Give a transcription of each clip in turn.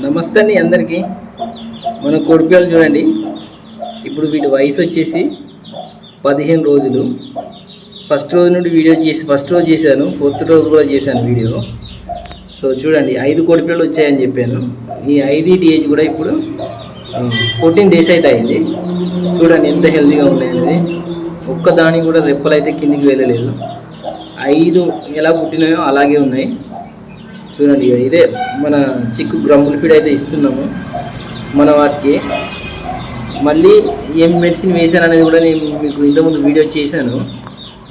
నమస్తే అండి అందరికీ. మన కోడిపిల్లలు చూడండి. ఇప్పుడు వీటి వయసు వచ్చేసి పదిహేను రోజులు. ఫస్ట్ రోజు నుండి వీడియో చేసి ఫస్ట్ రోజు చేశాను. ఫోర్త్ రోజు కూడా చేశాను వీడియో. సో చూడండి ఐదు కోడిపిల్లలు వచ్చాయని చెప్పాను. ఈ ఐదిటి ఏజ్ కూడా ఇప్పుడు ఫోర్టీన్ డేస్ అయితే అయింది. చూడండి ఎంత హెల్తీగా ఉన్నాయనేది. ఒక్కదాని కూడా రెప్పలు అయితే కిందికి వెళ్ళలేదు. ఐదు ఎలా పుట్టినాయో అలాగే ఉన్నాయి. చూడండి ఇదే మన చిక్కు గ్రంబుల్ ఫీడ్ అయితే ఇస్తున్నాము మన వాటికి. మళ్ళీ ఏం మెడిసిన్ వేసాను అనేది కూడా నేను మీకు ఇంతకుముందు వీడియో చేశాను.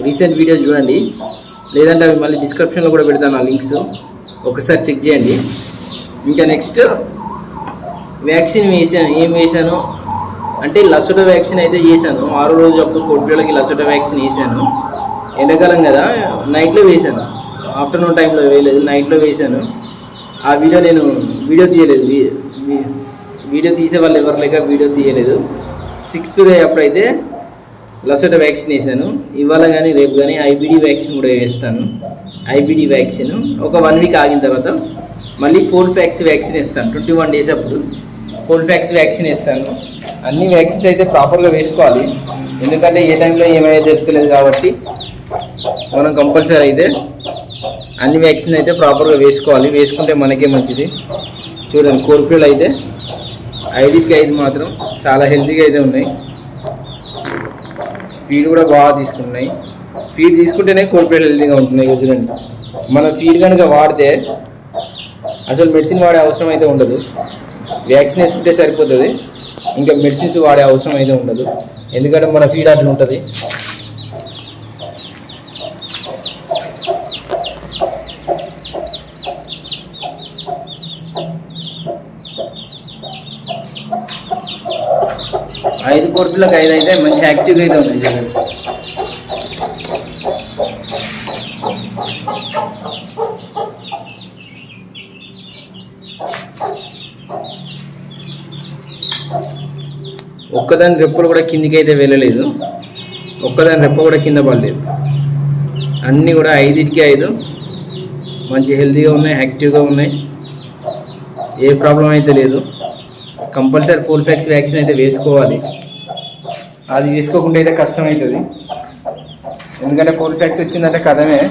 రీసెంట్ వీడియో చూడండి. లేదంటే అవి మళ్ళీ డిస్క్రిప్షన్లో కూడా పెడతాను ఆ లింక్స్ ఒకసారి చెక్ చేయండి. ఇంకా నెక్స్ట్ వ్యాక్సిన్ వేసాను ఏం వేసాను అంటే లసోట వ్యాక్సిన్ అయితే చేశాను. ఆరో రోజు అప్పుడు కొట్టిళ్ళకి లసోట వ్యాక్సిన్ వేసాను ఎండాకాలం కదా నైట్లో వేసాను ఆఫ్టర్నూన్ టైంలో వేయలేదు నైట్లో వేశాను. ఆ వీడియో నేను వీడియో తీయలేదు. వీడియో తీసే వాళ్ళు ఎవరు లేక వీడియో తీయలేదు. సిక్స్త్ డే అప్పుడైతే లసోట వ్యాక్సిన్ వేసాను ఇవాళ కానీ రేపు కానీ ఐబిడి వ్యాక్సిన్ కూడా వేస్తాను. IBD vaccine. ఒక వన్ వీక్ ఆగిన తర్వాత మళ్ళీ ఫోర్ ఫ్యాక్స్ వ్యాక్సిన్ వేస్తాను. ట్వంటీ వన్ డేస్ అప్పుడు ఫోర్ ఫ్యాక్స్ వ్యాక్సిన్ వేస్తాను. అన్ని వ్యాక్సిన్స్ అయితే ప్రాపర్గా వేసుకోవాలి. ఎందుకంటే ఏ టైంలో ఏమైనా తెలుస్తలేదు కాబట్టి మనం కంపల్సరీ అయితే అన్ని వ్యాక్సిన్ అయితే ప్రాపర్గా వేసుకోవాలి. వేసుకుంటే మనకే మంచిది. చూడండి కోరికలు అయితే ఐదుకి ఐదు మాత్రం చాలా హెల్తీగా అయితే ఉన్నాయి. ఫీడ్ కూడా బాగా తీసుకున్నాయి ఫీడ్ తీసుకుంటేనే కోరికలు హెల్తీగా ఉంటున్నాయి చూడండి. మన ఫీడ్ కనుక వాడితే అసలు మెడిసిన్ వాడే అవసరం అయితే ఉండదు. వ్యాక్సిన్ వేసుకుంటే సరిపోతుంది. ఇంకా మెడిసిన్స్ వాడే అవసరం అయితే ఉండదు. ఎందుకంటే మన ఫీడ్ అట్లా ఉంటుంది. ఐదు కోట్లకు ఐదు అయితే మంచి యాక్టివ్గా అయితే ఉంది ఒక్కదాని రెప్పలు కూడా కిందికి అయితే వెళ్ళలేదు. ఒక్కదాని రెప్ప కూడా కింద పడలేదు. అన్నీ కూడా ఐదింటికి ఐదు. మంచి హెల్తీగా ఉన్నాయి యాక్టివ్గా ఉన్నాయి. ఏ ప్రాబ్లం అయితే లేదు. కంపల్సరీ ఫుల్ ఫ్యాక్స్ వ్యాక్సిన్ అయితే వేసుకోవాలి. అది వేసుకోకుండా అయితే కష్టం అవుతుంది. ఎందుకంటే ఫుల్ ఫ్యాక్స్ వచ్చిందంటే కథమే.